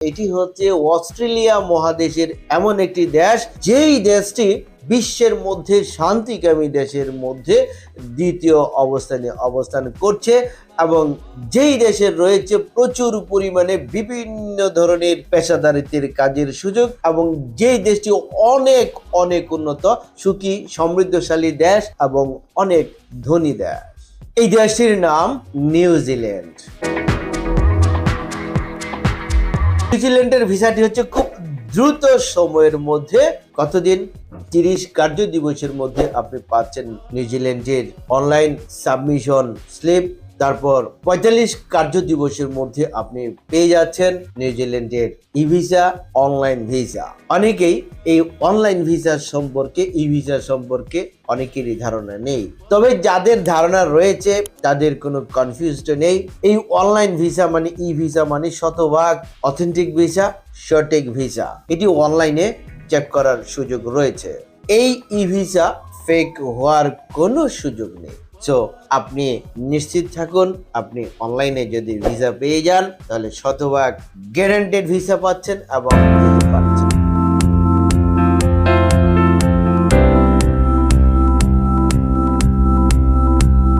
এটি হচ্ছে অস্ট্রেলিয়া মহাদেশের এমন একটি দেশ, যেই দেশটি বিশ্বের মধ্যে শান্তিকামী দেশের মধ্যে দ্বিতীয় অবস্থানে অবস্থান করছে এবং যেই দেশের রয়েছে প্রচুর পরিমাণে বিভিন্ন ধরনের পেশাদারিত্বের কাজের সুযোগ এবং যেই দেশটি অনেক অনেক উন্নত, সুখী, সমৃদ্ধশালী দেশ এবং অনেক ধনী দেশ। এই দেশটির নাম নিউজিল্যান্ড নিউজিল্যান্ডের ভিসাটি হচ্ছে খুব দ্রুত সময়ের মধ্যে, কতদিন? তিরিশ কার্য দিবসের মধ্যে আপনি পাচ্ছেন নিউজিল্যান্ডের অনলাইন সাবমিশন স্লিপ তারপর পঁয়তাল্লিশ কার্য দিবসের মধ্যে আপনি পেয়ে যাচ্ছেন নিউজিল্যান্ডের ই ভিসা অনলাইন ভিসা। অনেকেই এই অনলাইন ভিসা সম্পর্কে ই ভিসা সম্পর্কে অনেকেরই ধারণা নেই। তবে যাদের ধারণা রয়েছে, তাদের কোনো কনফিউজড নেই। এই অনলাইন ভিসা মানে ই ভিসা মানে শতভাগ অথেন্টিক ভিসা, সঠিক ভিসা। এটি অনলাইনে চেক করার সুযোগ রয়েছে। এই ই ভিসা ফেক হওয়ার কোনো সুযোগ নেই। সো আপনি নিশ্চিত থাকুন, আপনি অনলাইনে যদি ভিসা পেয়ে যান, তাহলে শতভাগ গ্যারান্টেড ভিসা পাচ্ছেন এবং পাচ্ছেন।